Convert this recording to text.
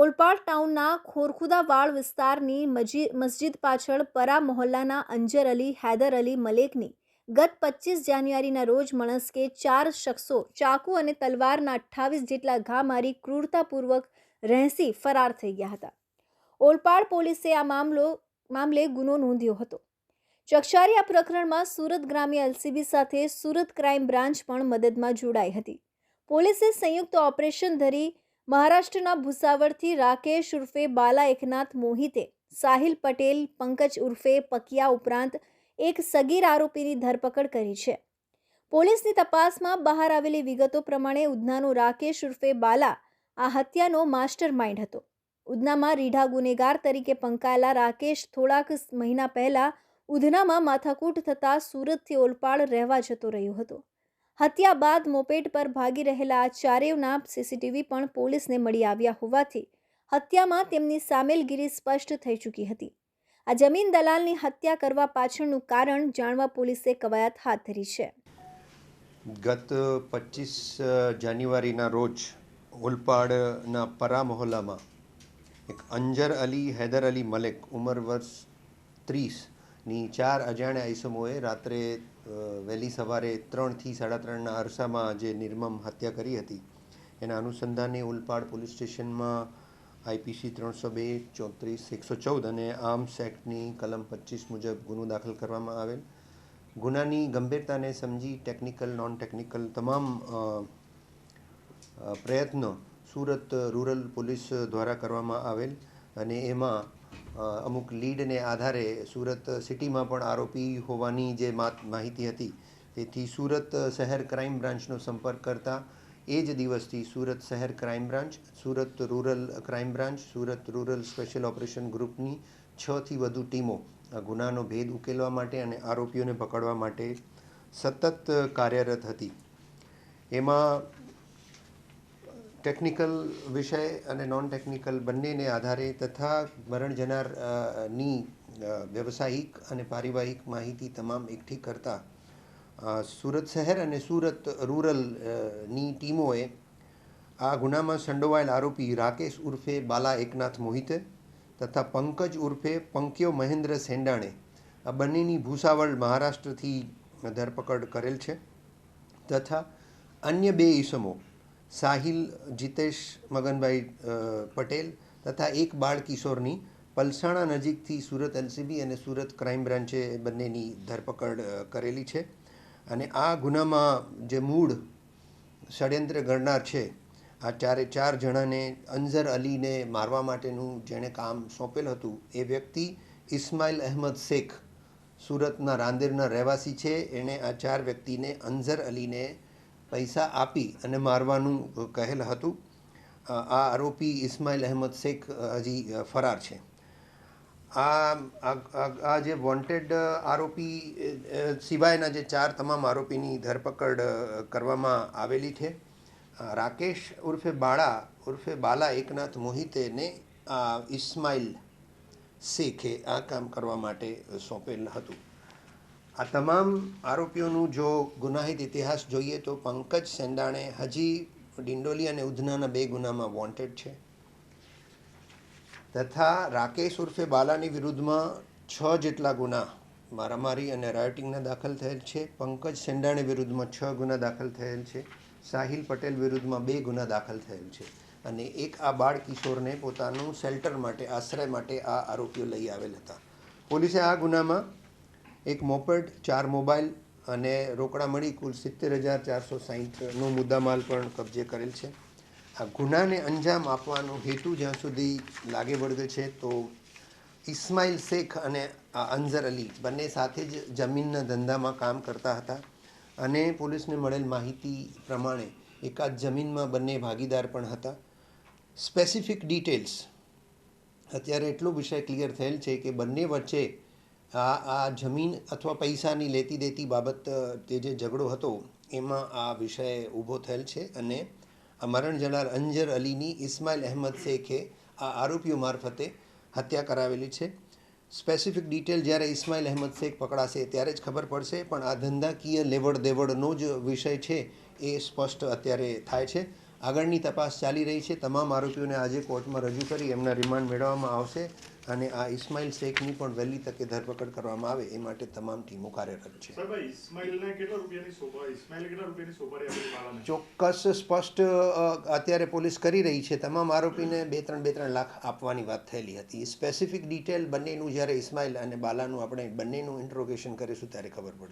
ઓલપાડ ટાઉનના ખોરખુદાવાડ વિસ્તારની મસ્જિદ પાછળ પરા મોહલ્લાના અંજર અલી, હૈદર અલી મલેકની ગત પચીસ જાન્યુઆરીના રોજ મણસ્કે ચાર શખ્સો ચાકુ અને તલવારના અઠ્ઠાવીસ જેટલા ઘા મારી ક્રૂરતાપૂર્વક રહેસી ફરાર થઈ ગયા હતા. ઓલપાડ પોલીસે આ મામલો, મામલે ગુનો નોંધ્યો હતો. ચકચારી આ પ્રકરણમાં સુરત ગ્રામ્ય એલસીબી સાથે સુરત ક્રાઇમ બ્રાન્ચ પણ મદદમાં જોડાઈ હતી. પોલીસે સંયુક્ત ઓપરેશન ધરી મહારાષ્ટ્રના ભુસાવળથી રાકેશ ઉર્ફે બાલા એકનાથ મોહિતે, સાહિલ પટેલ, પંકજ ઉર્ફે પકિયા ઉપરાંત એક સગીર આરોપીની ધરપકડ કરી છે. પોલીસની તપાસમાં બહાર આવેલી વિગતો પ્રમાણે ઉધનાનો રાકેશ ઉર્ફે બાલા આ હત્યાનો માસ્ટર માઇન્ડ હતો. ઉધનામાં રીઢા ગુનેગાર તરીકે પંકાયેલા રાકેશ થોડાક મહિના પહેલા ઉધનામાં માથાકૂટ થતાં સુરતથી ઓલપાડ રહેવા જતો રહ્યો હતો. હત્યા બાદ મોપેડ પર ભાગી રહેલા આ ચારેયના સીસીટીવી પણ પોલીસને મળી આવ્યા હોવાથી હત્યામાં તેમની સામેલગીરી સ્પષ્ટ થઈ ચૂકી હતી. આ જમીન દલાલની હત્યા કરવા પાછળનું કારણ જાણવા પોલીસે કવાયત હાથ ધરી છે. ગત પચીસ જાન્યુઆરીના રોજ ઓલપાડના પરા મહોલ્લામાં એક અંજર અલી, હૈદર અલી મલેક ઉંમર વર્ષ ત્રીસની ચાર અજાણ્યા ઈસમોએ રાત્રે વહેલી સવારે ત્રણથી સાડા ત્રણના અરસામાં જે નિર્મમ હત્યા કરી હતી, એના અનુસંધાને ઉલપાડ પોલીસ સ્ટેશનમાં આઈપીસી ત્રણસો બે, ચોત્રીસ, એકસો ચૌદ અને આર્મ્સ એક્ટની કલમ પચીસ મુજબ ગુનો દાખલ કરવામાં આવેલ. ગુનાની ગંભીરતાને સમજી ટેકનિકલ નોન ટેકનિકલ તમામ પ્રયત્નો સુરત રૂરલ પોલીસ દ્વારા કરવામાં આવેલ અને એમાં અમુક લીડને આધારે સુરત સિટીમાં પણ આરોપી હોવાની જે માહિતી હતી, તેથી સુરત શહેર ક્રાઇમ બ્રાન્ચનો સંપર્ક કરતા એ જ દિવસથી સુરત શહેર crime branch, Surat rural crime branch, Surat rural special operation ગ્રુપની છથી વધુ ટીમો આ ગુનાનો ભેદ ઉકેલવા માટે અને આરોપીઓને પકડવા માટે સતત કાર્યરત હતી. એમાં ટેકનિકલ વિષય અને નોન ટેકનિકલ બંનેને આધારે તથા મરણ જનારની વ્યવસાયિક અને પારિવારિક માહિતી તમામ એકઠી કરતા સુરત શહેર અને સુરત રૂરલની ટીમોએ આ ગુનામાં સંડોવાયેલ આરોપી રાકેશ ઉર્ફે બાલા એકનાથ મોહિતે તથા પંકજ ઉર્ફે પંક્યો મહેન્દ્ર સેંડાણે આ બંનેની ભૂસાવળ મહારાષ્ટ્રથી ધરપકડ કરેલ છે તથા અન્ય બે ઈસમો સાહિલ, જીતેશ, મગનભાઈ પટેલ તથા એક બાળ કિશોરની પલસાણા નજીકથી સુરત એલસીબી અને સુરત ક્રાઇમ બ્રાન્ચે બંનેની ધરપકડ કરેલી છે. અને આ ગુનામાં જે મૂળ ષડયંત્ર ઘડનાર છે, આ ચારે ચાર જણાને અંઝર અલીને મારવા માટેનું જેણે કામ સોંપેલ હતું, એ વ્યક્તિ ઇસ્માઇલ અહેમદ શેખ સુરતના રાંદેરના રહેવાસી છે. એણે આ ચાર વ્યક્તિને અંઝર અલીને પૈસા આપી અને મારવાનું કહેલ હતું. આ આરોપી ઇસ્માઇલ અહેમદ શેખ હજી ફરાર છે. આ, આ- જે વોન્ટેડ આરોપી સિવાયના જે ચાર તમામ આરોપીની ધરપકડ કરવામાં આવેલી છે. રાકેશ ઉર્ફે બાળા, ઉર્ફે બાલા એકનાથ મોહિતેને આ ઇસ્માઇલ શેખે આ કામ કરવા માટે સોંપેલ હતું. આ તમામ આરોપીઓનું જો ગુનાહિત ઇતિહાસ જોઈએ તો પંકજ સેંદાણે હજી ડિંડોલી અને ઉધનાના બે ગુનામાં વોન્ટેડ છે. તથા રાકેશ ઉર્ફે બાલાની વિરુદ્ધમાં છ જેટલા ગુના મારામારી અને રાયોટિંગના દાખલ થયેલ છે. પંકજ સેંડાણે વિરુદ્ધમાં છ ગુના દાખલ થયેલ છે. સાહિલ પટેલ વિરુદ્ધમાં બે ગુના દાખલ થયેલ છે. અને એક આ બાળ કિશોરને પોતાનું શેલ્ટર માટે, આશ્રય માટે આ આરોપીઓ લઈ આવેલ હતા. પોલીસે આ ગુનામાં એક મોપેડ, ચાર મોબાઈલ અને રોકડા મળી કુલ સિત્તેર હજાર ચારસો સાહીઠનો મુદ્દામાલ પણ કબજે કરેલ છે. આ ગુનાને અંજામ આપવાનો હેતુ જ્યાં સુધી લાગે વળગે છે તો ઇસ્માઇલ શેખ અને અંઝર અલી બંને સાથે જ જમીનના ધંધામાં કામ કરતા હતા અને પોલીસને મળેલ માહિતી પ્રમાણે એકાદ જમીનમાં બંને ભાગીદાર પણ હતા. સ્પેસિફિક ડિટેલ્સ, અત્યારે એટલો વિષય ક્લિયર થયેલ છે કે બંને વચ્ચે આ આ જમીન અથવા પૈસાની લેતી દેતી બાબત તે જે ઝઘડો હતો, એમાં આ વિષય ઊભો થયેલ છે અને મરણ જનાર અંજર અલીની ઇસ્માઇલ અહેમદ શેખે આ આરોપીઓ મારફતે હત્યા કરાવેલી છે. સ્પેસિફિક ડિટેલ જ્યારે ઇસ્માઇલ અહેમદ શેખ પકડાશે ત્યારે જ ખબર પડશે, પણ આ ધંધાકીય લેવડ દેવડનો જ વિષય છે એ સ્પષ્ટ અત્યારે થાય છે. આગળની તપાસ ચાલી રહી છે. તમામ આરોપીઓને આજે કોર્ટમાં રજૂ કરી એમના રિમાન્ડ મેળવવામાં આવશે. અને આ ઇસ્માઇલ શેખની પણ વહેલી તકે ધરપકડ કરવામાં આવે એ માટે તમામ ટીમો કાર્યરત છે. ચોક્કસ સ્પષ્ટ અત્યારે પોલીસ કરી રહી છે. તમામ આરોપીને બે ત્રણ બે ત્રણ લાખ આપવાની વાત થયેલી હતી. સ્પેસિફિક ડિટેલ બંનેનું જ્યારે ઇસ્માઇલ અને બાલાનું આપણે બંનેનું ઇન્ટ્રોગેશન કરીશું ત્યારે ખબર પડશે.